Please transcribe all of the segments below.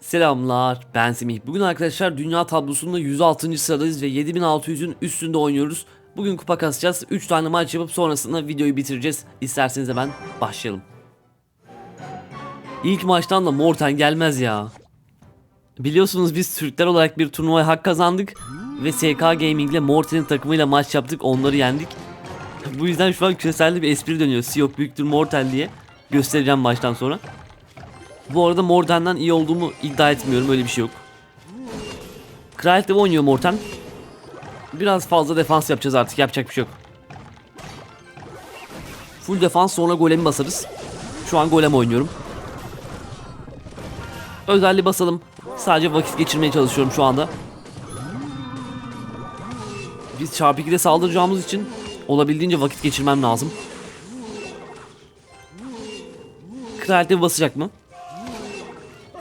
Selamlar ben Semih. Bugün arkadaşlar dünya tablosunda 106. sıradayız ve 7600'ün üstünde oynuyoruz. Bugün kupa kasacağız. 3 tane maç yapıp sonrasında videoyu bitireceğiz. İsterseniz hemen başlayalım. İlk maçtan da Morten gelmez ya. Biliyorsunuz biz Türkler olarak bir turnuvaya hak kazandık. Ve SK Gaming ile Morten'in takımıyla maç yaptık. Onları yendik. Bu yüzden şu an küreselde bir espri dönüyor. Siyok büyüktür Morten diye. Göstereceğim maçtan sonra. Bu arada Morten'den iyi olduğumu iddia etmiyorum öyle bir şey yok. Kraliçe oynuyor Morten. Biraz fazla defans yapacağız artık yapacak bir şey yok. Full defans sonra golemi basarız. Şu an golem oynuyorum. Özelliği basalım. Sadece vakit geçirmeye çalışıyorum şu anda. Biz çarpı 2'de saldıracağımız için olabildiğince vakit geçirmem lazım. Kraliçe basacak mı?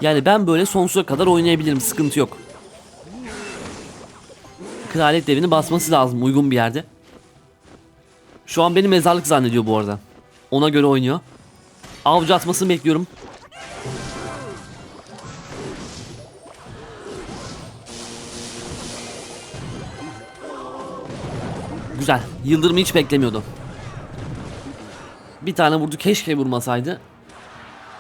Yani ben böyle sonsuza kadar oynayabilirim sıkıntı yok. Kraliyet devini basması lazım uygun bir yerde. Şu an beni mezarlık zannediyor bu arada. Ona göre oynuyor. Avcı atmasını bekliyorum. Güzel. Yıldırımı hiç beklemiyordu. Bir tane vurdu keşke vurmasaydı.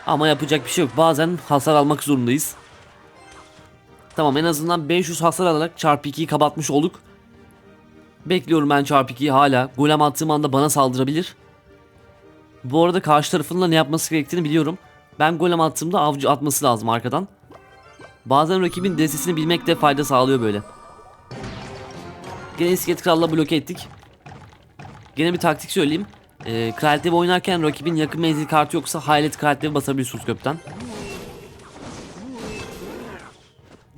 Ama yapacak bir şey yok. Bazen hasar almak zorundayız. Tamam en azından 500 hasar alarak çarpı 2'yi kapatmış olduk. Bekliyorum ben çarpı 2'yi hala. Golem attığım anda bana saldırabilir. Bu arada karşı tarafın da ne yapması gerektiğini biliyorum. Ben golem attığımda avcı atması lazım arkadan. Bazen rakibin destesini bilmek de fayda sağlıyor böyle. Gene iskelet kralla bloke ettik. Gene bir taktik söyleyeyim. Ee, Kraliçe oynarken rakibin yakın menzil kartı yoksa Hayalet Kraliçe basabiliyorsunuz kökten.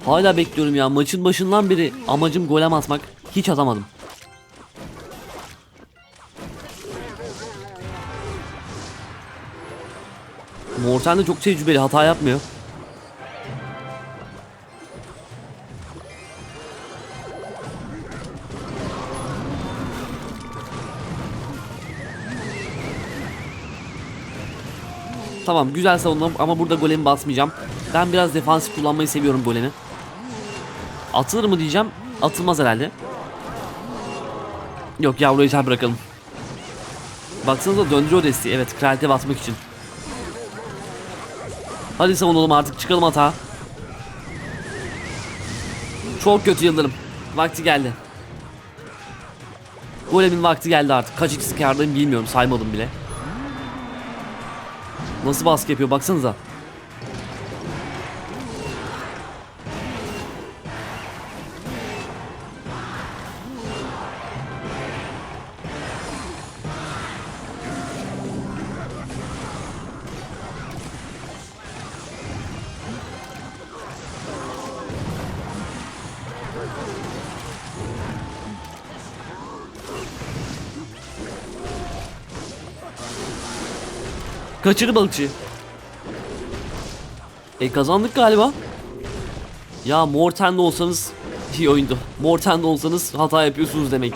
Hala bekliyorum ya maçın başından beri amacım golem atmak. Hiç atamadım. Morten de çok tecrübeli hata yapmıyor. Tamam güzel savunma ama burada golemi basmayacağım. Ben biraz defansif kullanmayı seviyorum golemi. Atılır mı diyeceğim. Atılmaz herhalde. Yok yavru ejder bırakalım. Baksanıza döndürüyor desteği. Evet kraliyete basmak için. Hadi savunalım artık çıkalım hata. Çok kötü yıldırım. Vakti geldi. Golemin vakti geldi artık. Kaç x kardayım bilmiyorum saymadım bile. Nasıl baskı yapıyor baksanıza. Kaçırı balıkçı. E kazandık galiba. Ya Morten'de olsanız iyi oyundu. Morten'de olsanız hata yapıyorsunuz demek.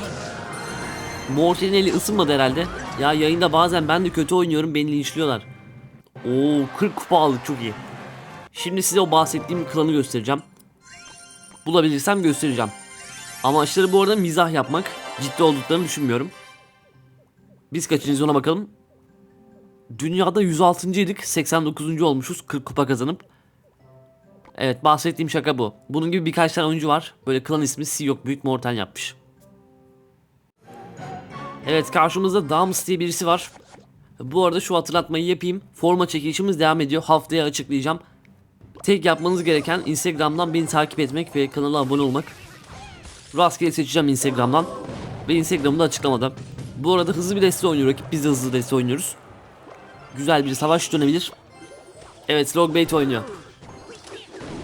Morten'in eli ısınmadı herhalde. Ya yayında bazen ben de kötü oynuyorum beni linçliyorlar. Oo 40 kupa aldık çok iyi. Şimdi size o bahsettiğim klanı göstereceğim. Bulabilirsem göstereceğim. Amaçları bu arada mizah yapmak. Ciddi olduklarını düşünmüyorum. Biz kaçıncıyız ona bakalım. Dünyada 106.ydık 89. olmuşuz 40 kupa kazanıp. Evet bahsettiğim şaka bu. Bunun gibi birkaç tane oyuncu var. Böyle klan ismi Siyok Büyük Morten yapmış. Evet karşımızda Dams diye birisi var. Bu arada şu hatırlatmayı yapayım. Forma çekilişimiz devam ediyor. Haftaya açıklayacağım. Tek yapmanız gereken Instagram'dan beni takip etmek ve kanala abone olmak. Rastgele seçeceğim Instagram'dan. Ve Instagram'da açıklamada. Bu arada hızlı bir deste oynuyor rakip. Biz de hızlı deste oynuyoruz. Güzel bir savaş dönebilir. Evet Logbait oynuyor.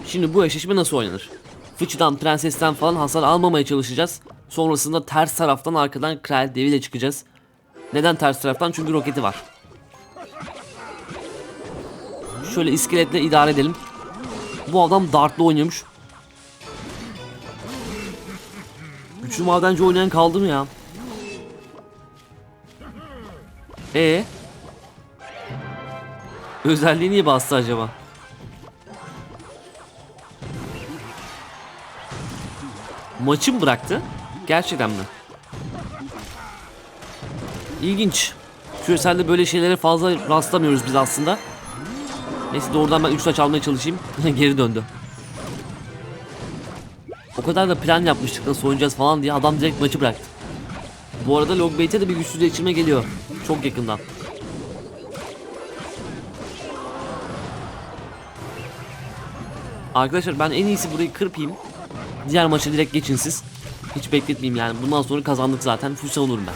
Şimdi bu eşleşme nasıl oynanır? Fıçıdan, prensesten falan hasar almamaya çalışacağız. Sonrasında ters taraftan arkadan kral deviyle çıkacağız. Neden ters taraftan? Çünkü roketi var. Şöyle iskeletle idare edelim. Bu adam dartlı oynuyormuş. Güçlü madenci oynayan kaldı mı ya? E Özelliği niye bastı acaba? Maçı mı bıraktı? Gerçekten mi? İlginç. Küreselde böyle şeylere fazla rastlamıyoruz biz aslında. Neyse doğrudan ben 3 taş almaya çalışayım. Geri döndü. O kadar da plan yapmıştık nasıl oynayacağız falan diye adam direkt maçı bıraktı. Bu arada Logbait'e de bir güçsüzleştirme geliyor. Çok yakından. Arkadaşlar ben en iyisi burayı kırpayım. Diğer maça direkt geçin siz. Hiç bekletmeyeyim yani. Bundan sonra kazandık zaten. Full savunurum ben.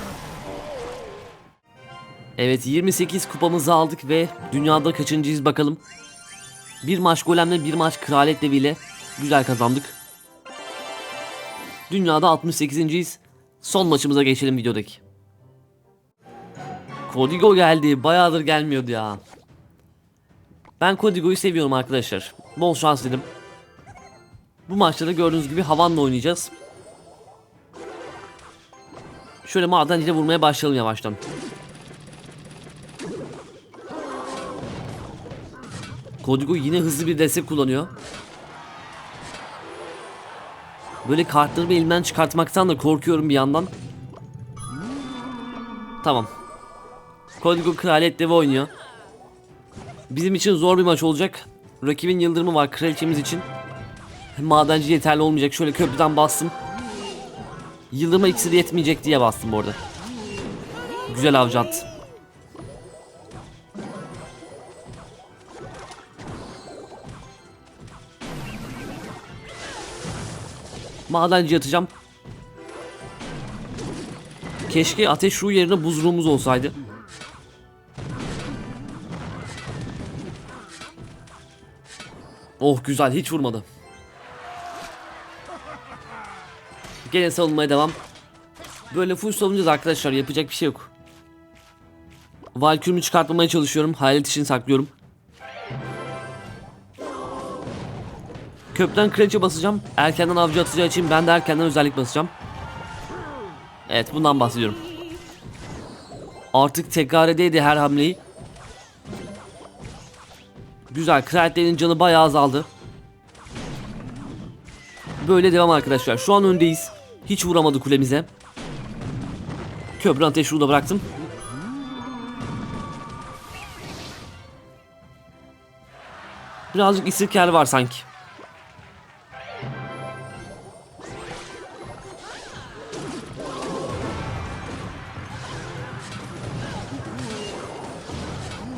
Evet 28 kupamızı aldık ve dünyada kaçıncıyız bakalım. Bir maç golemle bir maç kraliyet deviyle güzel kazandık. Dünyada 68.yiz. Son maçımıza geçelim videodaki. Kodigo geldi. Bayağıdır gelmiyordu ya. Ben Kodigo'yu seviyorum arkadaşlar. Bol şans dedim. Bu maçta da gördüğünüz gibi Havan'la oynayacağız. Şöyle madenciyle vurmaya başlayalım yavaştan. Kodigo yine hızlı bir destek kullanıyor. Böyle kartlarımı elimden çıkartmaktan da korkuyorum bir yandan. Tamam. Kodigo kraliyet devi oynuyor. Bizim için zor bir maç olacak. Rakibin yıldırımı var kraliçemiz için. Madenci yeterli olmayacak. Şöyle köprüden bastım. Yıldırıma iksiri yetmeyecek diye bastım bu arada. Güzel avcı attı. Madenci yatacağım. Keşke ateş ruhu yerine buz ruhumuz olsaydı. Oh güzel hiç vurmadı. Gene savunmaya devam. Böyle full savunacağız arkadaşlar yapacak bir şey yok. Valkürümü çıkartmamaya çalışıyorum. Hayalet için saklıyorum. Köprüden kraliçe basacağım. Erkenden avcı atacağı için ben de erkenden özellik basacağım. Evet bundan bahsediyorum. Artık tekrar edeydi her hamleyi. Güzel. Kraliyetlerin canı bayağı azaldı. Böyle devam arkadaşlar. Şu an öndeyiz. Hiç vuramadı kulemize. Köprü ateş da bıraktım. Birazcık isirkel var sanki.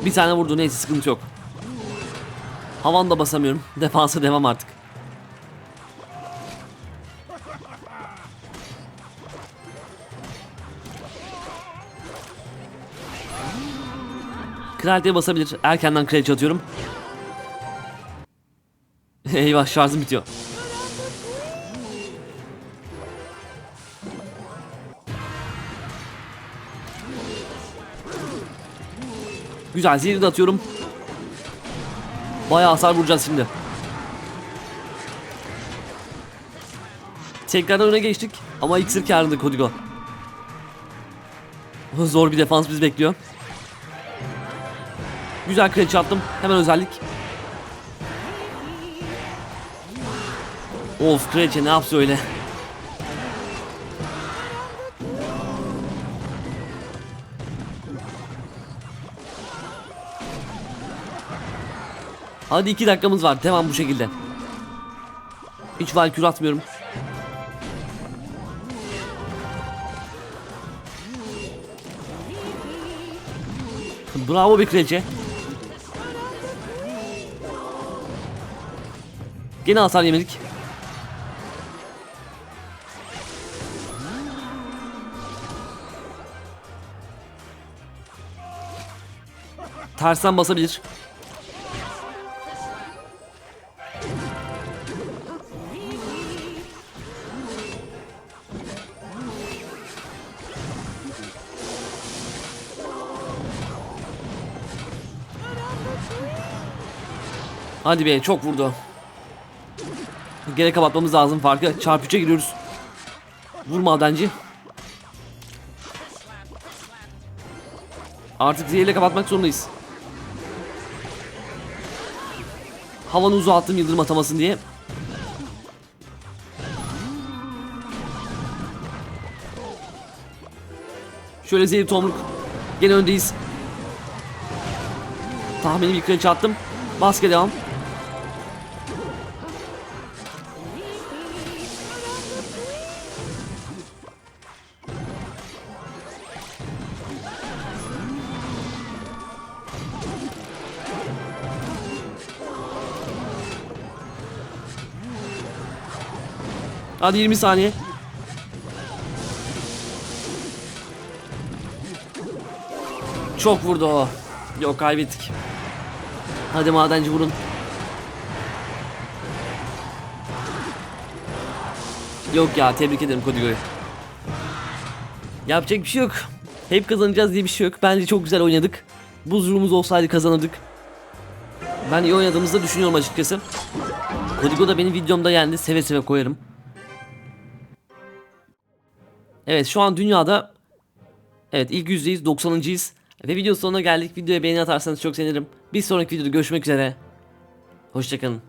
Bir tane vurdu neyse sıkıntı yok. Havan da basamıyorum. Defansa devam artık. Kraliçeye basabilir. Erkenden kraliçe atıyorum. Eyvah şarjım bitiyor. Güzel zehri de atıyorum. Bayağı hasar vuracağız şimdi. Tekrardan öne geçtik ama iksir karında Kodigo. Zor bir defans bizi bekliyor. Güzel kraliçe attım. Hemen özellik. Of kraliçe ne yapsa öyle. Hadi iki dakikamız var. Devam bu şekilde. Hiç valkür atmıyorum. Bravo bir kraliçe. Gene hasar yemedik. Tersten basabilir. Hadi be çok vurdu. Gene kapatmamız lazım farkı. Çarp 3'e giriyoruz. Vur madenci. Artık zehirle kapatmak zorundayız. Havanı uzattım yıldırım atamasın diye. Şöyle zehir tomruk. Gene öndeyiz. Tahmini bir kraliçe attım. Baske devam. Hadi 20 saniye. Çok vurdu o. Yok kaybettik. Hadi madenci vurun. Yok ya tebrik ederim Kodigo'yu. Yapacak bir şey yok. Hep kazanacağız diye bir şey yok. Bence çok güzel oynadık. Buz ruhumuz olsaydı kazanırdık. Ben iyi oynadığımızı düşünüyorum açıkçası. Kodigo da benim videomda yendi. Seve seve koyarım. Evet şu an dünyada Evet ilk yüzdeyiz 90.'yiz Ve video sonuna geldik. Videoya beğeni atarsanız çok sevinirim. Bir sonraki videoda görüşmek üzere. Hoşçakalın.